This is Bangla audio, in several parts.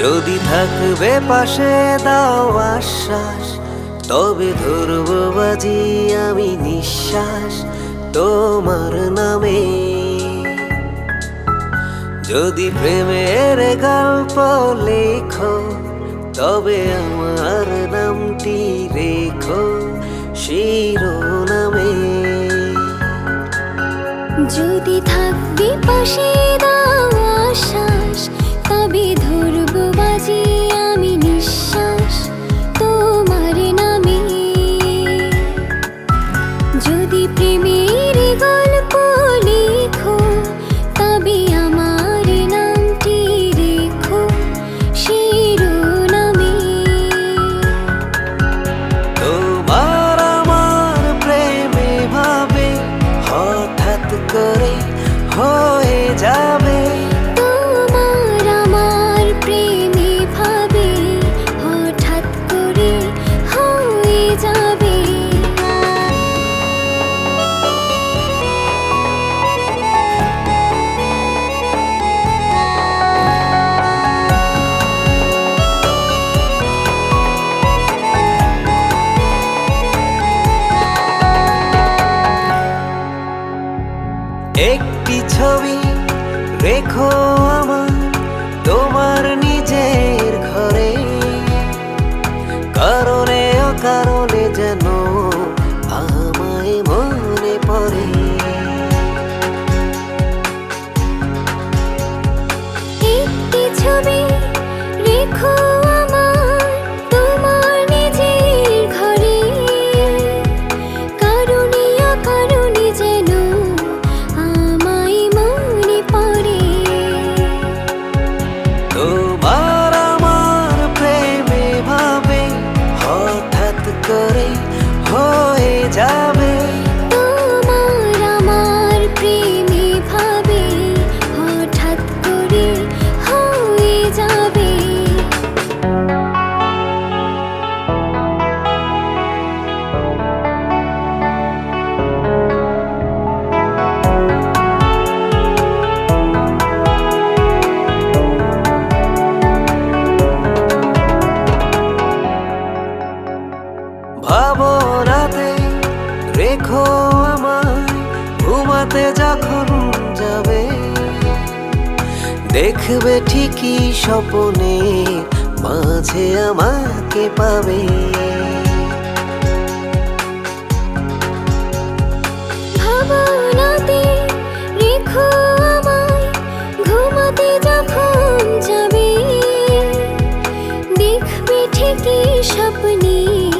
যদি থাকবে পাশে দাও আশ্বাস, তবে ধরবো বাজি আমি নিঃশ্বাস তোমার নামে। যদি প্রেমের গল্প লেখো, তবে আমার নামটি রেখো শিরোনামে। যদি থাকবে পাশে দাও আশ্বাস, তবে একটি ছবি রেখো আমার তোমার নিজের ঘরে। কারণে অকারণে যেন আমায় মনে পড়ে। একটি ছবি রেখো দেখবে ঠিকই স্বপনে মাঝে আমাকে পাবে। যাবে। দেখবে স্বপ্নে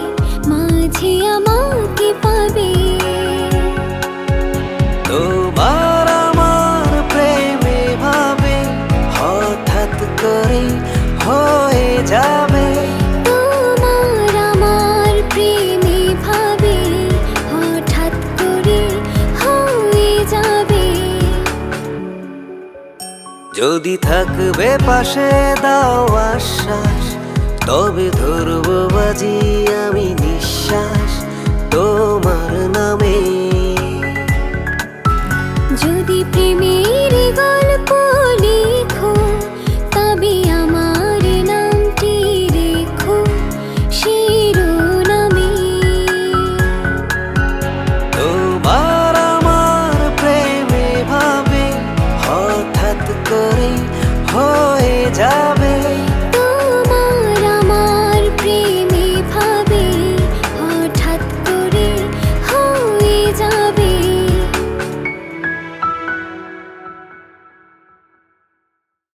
মাঝে আমাকে পাবে। যদি থাকবে পাশে দাও আশ্বাস। তবে ধরব বাজি আমি নিঃশ্বাস তোমার নামে। যদি প্রেমী